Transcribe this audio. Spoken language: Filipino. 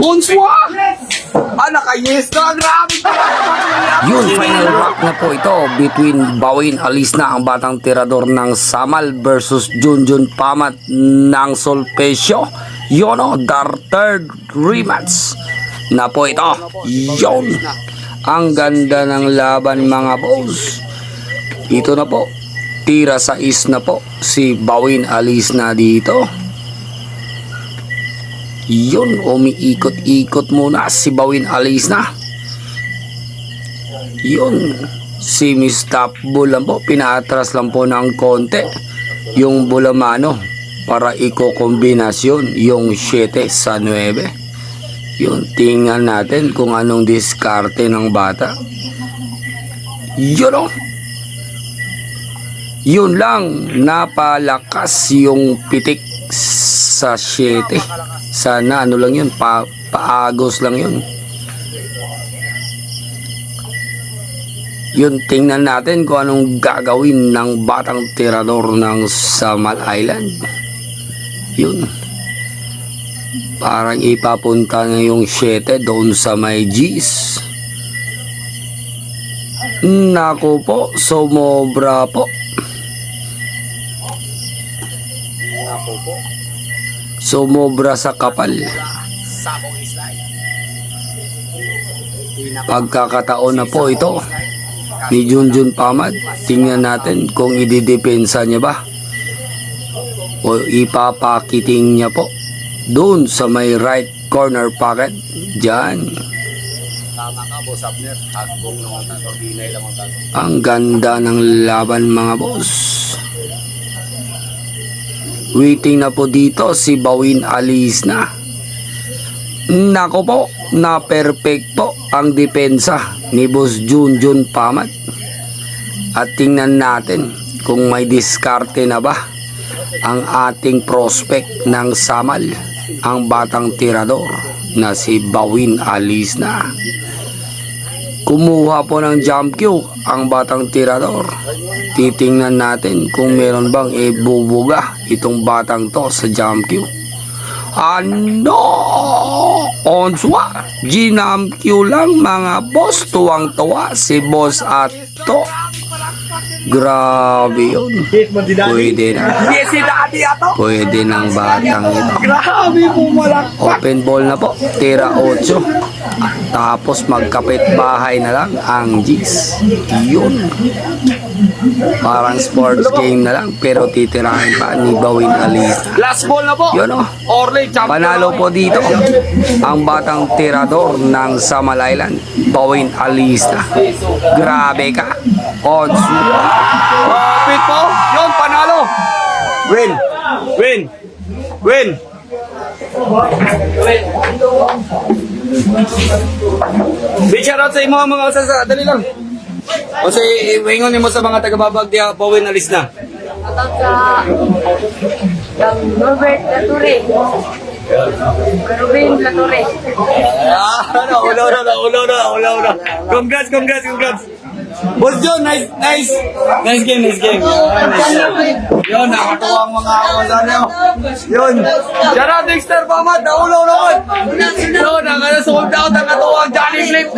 Onswa! Ah, naka-yes na. Grabe ka. Yun, final rock na po ito between Bawin Alisna ang batang tirador ng Samal versus Junjun Pamat ng Solpesyo. Yun o, the third rematch na po ito. Yun, ang ganda ng laban mga boss. Ito na po, tira sa is na po si Bawin Alisna dito. Yun, umiikot-ikot muna si Bawin Alisna. Yun, si Miss Tapbo lang po, pinaatras lang po ng konti yung bulamano para iko-kombinasyon yung 7 sa 9. Yun, tingnan natin kung anong diskarte ng bata. Yun o. Yun lang, napalakas yung pitik sa 7. Sana ano lang yun, pa, paagos lang yun. Yun, tingnan natin kung anong gagawin ng batang tirador ng Samal Island. Yun. Parang ipapunta na yung 7 doon sa may G's. Nako po, sumobra po. Sumobra sa kapal. Pagkakataon na po ito ni Junjun Pamad. Tingnan natin kung ididepensa niya ba o ipapakiting niya po doon sa may right corner pocket. Diyan. Ang ganda ng laban mga boss. Waiting na po dito si Bawin Alis na. Nako po, na perfect po ang depensa ni Boss Junjun Pamat. At tingnan natin kung may diskarte na ba ang ating prospect ng Samal, ang batang tirador na si Bawin Alis na. Kumuha po ng jump cue ang batang tirador. Titingnan natin kung meron bang ibubuga itong batang to sa jump cue. Ano? Onswa, ginam cue lang mga boss. Tuwang-tuwa si boss Ato. Grabe yun. Pwede na. Pwede ng batang ito. Grabe mo malak. Open ball na po, tira 8. Tapos magkapit bahay na lang ang G's. Yun. Parang sports game na lang pero titirahin pa ni Bawin Alista. Last ball na po. Yun oh. Orly. Panalo po dito ang batang tirador ng Samal Island, Bawin Alista. Grabe ka. Odds. Kapit po. Yun, panalo. Win. Win. Win. Big shoutout sa imo mga usasa. Dali lang. O sa iwingon mo sa mga taga-babag diya, Bawin alis na. Atau sa ng Norbert Lature. Ruben Lature. Ah, ano, ulo, ulo, ulo, ulo, ulo, ulo. Congrats, congrats, congrats. Boss John, nice, nice. Nice game, nice game. Yun, nakatuwa ang mga ulo niyo. Yun. Shout out Dexter Pamad, naulo naman. Yun, nakasusold out, nakatuwa ang Johnny Flip.